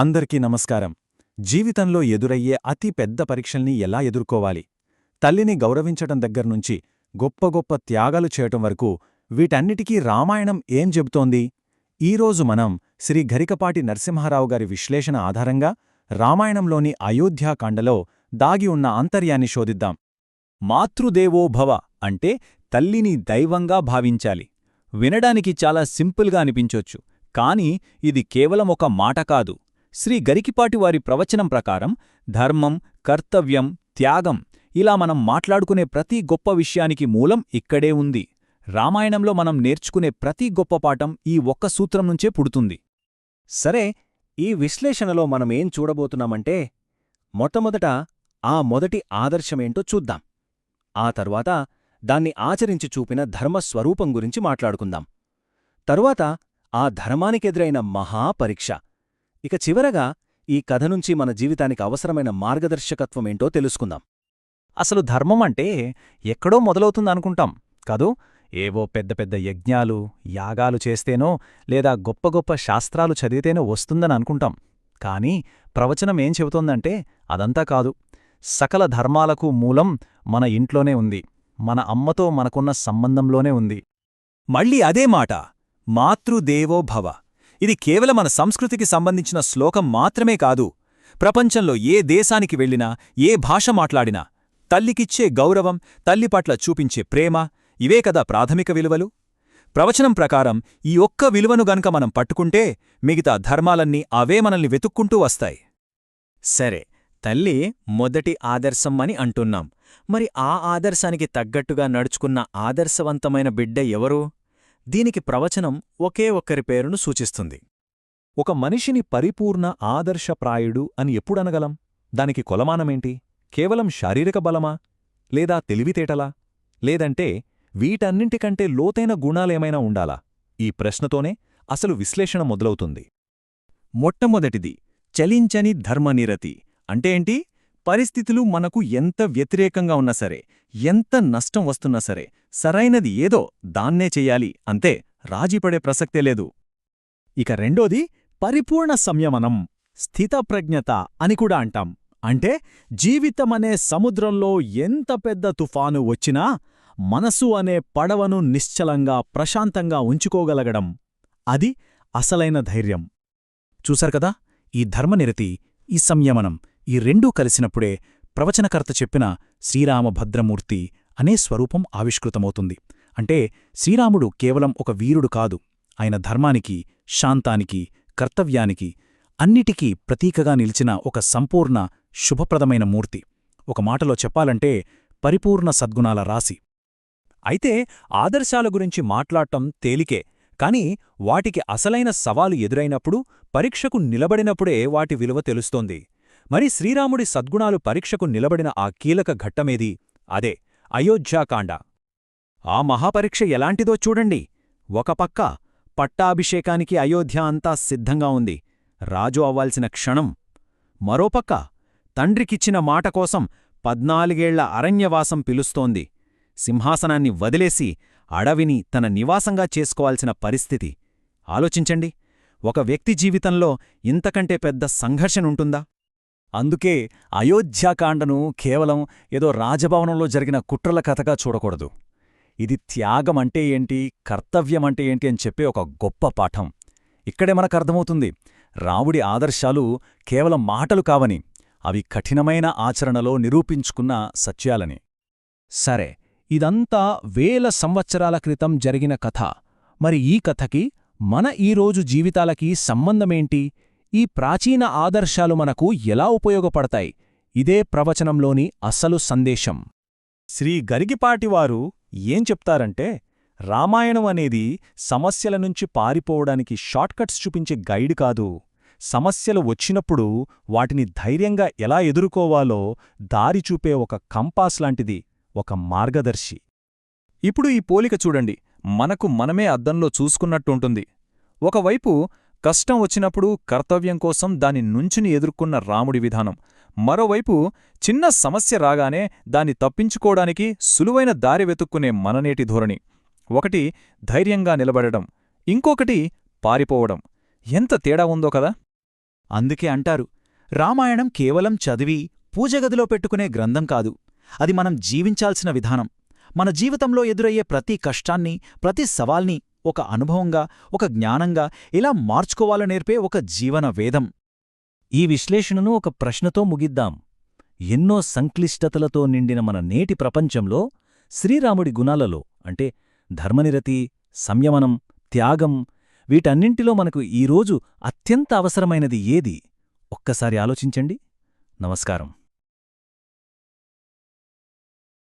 అందరికీ నమస్కారం. జీవితంలో ఎదురయ్యే అతి పెద్ద పరీక్షల్ని ఎలా ఎదుర్కోవాలి? తల్లిని గౌరవించటం దగ్గర్నుంచి గొప్ప గొప్ప త్యాగాలు చేయటం వరకు వీటన్నిటికీ రామాయణం ఏం చెబుతోంది? ఈరోజు మనం శ్రీ గరికపాటి నరసింహారావు గారి విశ్లేషణ ఆధారంగా రామాయణంలోని అయోధ్యాకాండలో దాగి ఉన్న అంతర్యాన్ని శోధిద్దాం. మాతృదేవోభవ అంటే తల్లిని దైవంగా భావించాలి. వినడానికి చాలా సింపుల్గా అనిపించొచ్చు. కాని ఇది కేవలం ఒక మాట కాదు. శ్రీ గరికిపాటివారి ప్రవచనం ప్రకారం ధర్మం కర్తవ్యం త్యాగం ఇలా మనం మాట్లాడుకునే ప్రతి గొప్ప విషయానికి మూలం ఇక్కడే ఉంది. రామాయణంలో మనం నేర్చుకునే ప్రతి గొప్ప పాఠం ఈ ఒక్క సూత్రం నుంచే పుడుతుంది. సరే ఈ విశ్లేషణలో మనమేం చూడబోతున్నామంటే మొట్టమొదట ఆ మొదటి ఆదర్శమేంటో చూద్దాం. ఆ తర్వాత దాన్ని ఆచరించి చూపిన ధర్మస్వరూపం గురించి మాట్లాడుకుందాం. తరువాత ఆ ధర్మానికెదురైన మహాపరీక్ష ఇక చివరగా ఈ కథ నుంచి మన జీవితానికి అవసరమైన మార్గదర్శకత్వమేంటో తెలుసుకుందాం. అసలు ధర్మం అంటే ఎక్కడో మొదలవుతుందనుకుంటాం కాదు? ఏవో పెద్ద పెద్ద యజ్ఞాలు యాగాలు చేస్తేనో లేదా గొప్ప గొప్ప శాస్త్రాలు చదివితేనో వస్తుందని అనుకుంటాం. కాని ప్రవచనం ఏం చెబుతోందంటే అదంతా కాదు. సకల ధర్మాలకు మూలం మన ఇంట్లోనే ఉంది. మన అమ్మతో మనకున్న సంబంధంలోనే ఉంది. మళ్ళీ అదే మాట మాతృదేవో భవ ఇది కేవలం మన సంస్కృతికి సంబంధించిన శ్లోకం మాత్రమే కాదు. ప్రపంచంలో ఏ దేశానికి వెళ్ళినా ఏ భాష మాట్లాడినా తల్లికిచ్చే గౌరవం తల్లి పట్ల చూపించే ప్రేమ ఇవే కదా ప్రాథమిక విలువలు? ప్రవచనం ప్రకారం ఈ ఒక్క విలువను గనక మనం పట్టుకుంటే మిగతా ధర్మాలన్నీ అవే మనల్ని వెతుక్కుంటూ వస్తాయి. సరే తల్లి మొదటి ఆదర్శం అని అంటున్నాం. మరి ఆ ఆదర్శానికి తగ్గట్టుగా నడుచుకున్న ఆదర్శవంతమైన బిడ్డ ఎవరు? దీనికి ప్రవచనం ఒకే ఒక్కరి పేరును సూచిస్తుంది. ఒక మనిషిని పరిపూర్ణ ఆదర్శప్రాయుడు అని ఎప్పుడనగలం? దానికి కొలమానమేంటి? కేవలం శారీరక బలమా? లేదా తెలివితేటలా? లేదంటే వీటన్నింటికంటే లోతైన గుణాలేమైనా ఉండాలా? ఈ ప్రశ్నతోనే అసలు విశ్లేషణ మొదలవుతుంది. మొట్టమొదటిది చలించని ధర్మనిరతి అంటే ఏంటి? పరిస్థితులు మనకు ఎంత వ్యతిరేకంగా ఉన్నా సరే ఎంత నష్టం వస్తున్నా సరే సరైనది ఏదో దాన్నే చెయ్యాలి అంతే రాజీపడే ప్రసక్తే లేదు. ఇక రెండోది పరిపూర్ణ సంయమనం స్థితప్రజ్ఞత అని కూడా అంటాం. అంటే జీవితమనే సముద్రంలో ఎంత పెద్ద తుఫాను వచ్చినా మనసు అనే పడవను నిశ్చలంగా ప్రశాంతంగా ఉంచుకోగలగడం అది అసలైన ధైర్యం. చూశారు కదా ఈ ధర్మనిరతి ఈ సంయమనం. ఈ రెండూ కలిసినప్పుడే ప్రవచనకర్త చెప్పిన శ్రీరామభద్రమూర్తి అనే స్వరూపం ఆవిష్కృతమవుతుంది. అంటే శ్రీరాముడు కేవలం ఒక వీరుడు కాదు ఆయన ధర్మానికి శాంతానికి కర్తవ్యానికి అన్నిటికీ ప్రతీకగా నిలిచిన ఒక సంపూర్ణ శుభప్రదమైన మూర్తి. ఒక మాటలో చెప్పాలంటే పరిపూర్ణ సద్గుణాల రాశి. అయితే ఆదర్శాల గురించి మాట్లాడటం తేలికే కాని వాటికి అసలైన సవాలు ఎదురైనప్పుడు పరీక్షకు నిలబడినప్పుడే వాటి విలువ తెలుస్తోంది. మరి శ్రీరాముడి సద్గుణాలు పరీక్షకు నిలబడిన ఆ కీలక ఘట్టమేది? అదే అయోధ్యాకాండ. ఆ మహాపరీక్ష ఎలాంటిదో చూడండి. ఒకపక్క పట్టాభిషేకానికి అయోధ్య అంతా సిద్ధంగా ఉంది. రాజు అవ్వాల్సిన క్షణం. మరోపక్క తండ్రికిచ్చిన మాట కోసం పద్నాలుగేళ్ళ అరణ్యవాసం పిలుస్తోంది. సింహాసనాన్ని వదిలేసి అడవిని తన నివాసంగా చేసుకోవాల్సిన పరిస్థితి. ఆలోచించండి. ఒక వ్యక్తి జీవితంలో ఇంతకంటే పెద్ద సంఘర్షణుంటుందా? అందుకే అయోధ్యాకాండను కేవలం ఏదో రాజభవనంలో జరిగిన కుట్రల కథగా చూడకూడదు. ఇది త్యాగమంటే ఏంటి కర్తవ్యమంటే ఏంటి అని చెప్పే ఒక గొప్ప పాఠం. ఇక్కడే మనకర్థమవుతుంది రావుడి ఆదర్శాలు కేవలం మాటలు కావని అవి కఠినమైన ఆచరణలో నిరూపించుకున్న సత్యాలని. సరే ఇదంతా వేల సంవత్సరాల క్రితం జరిగిన కథ. మరి ఈ కథకి మన ఈరోజు జీవితాలకి సంబంధమేంటి? ఈ ప్రాచీన ఆదర్శాలు మనకు ఎలా ఉపయోగపడతాయి? ఇదే ప్రవచనంలోని అసలు సందేశం. శ్రీ గరిగిపాటివారు ఏం చెప్తారంటే రామాయణం అనేది సమస్యల నుంచి పారిపోవడానికి షార్ట్కట్స్ చూపించే గైడ్ కాదు. సమస్యలు వచ్చినప్పుడు వాటిని ధైర్యంగా ఎలా ఎదుర్కోవాలో దారి చూపే ఒక కంపాస్ లాంటిది ఒక మార్గదర్శి. ఇప్పుడు ఈ పోలిక చూడండి. మనకు మనమే అద్దంలో చూసుకున్నట్టుంటుంది. ఒకవైపు కష్టం వచ్చినప్పుడు కర్తవ్యం కోసం దాని నుంచుని ఎదుర్కొన్న రాముడి విధానం. మరోవైపు చిన్న సమస్య రాగానే దాన్ని తప్పించుకోవడానికి సులువైన దారి వెతుక్కునే మననేటి ధోరణి. ఒకటి ధైర్యంగా నిలబడడం. ఇంకొకటి పారిపోవడం. ఎంత తేడా ఉందో కదా! అందుకే అంటారు రామాయణం కేవలం చదివి పూజగదిలో పెట్టుకునే గ్రంథం కాదు. అది మనం జీవించాల్సిన విధానం. మన జీవితంలో ఎదురయ్యే ప్రతి కష్టాన్ని ప్రతి సవాల్ని ఒక అనుభవంగా ఒక జ్ఞానంగా ఇలా మార్చుకోవాలో నేర్పే ఒక జీవన వేదం. ఈ విశ్లేషణను ఒక ప్రశ్నతో ముగిద్దాం. ఎన్నో సంక్లిష్టతలతో నిండిన మన నేటి ప్రపంచంలో శ్రీరాముడి గుణాలలో అంటే ధర్మనిరతి సంయమనం త్యాగం వీటన్నింటిలో మనకు ఈరోజు అత్యంత అవసరమైనది ఏది? ఒక్కసారి ఆలోచించండి. నమస్కారం.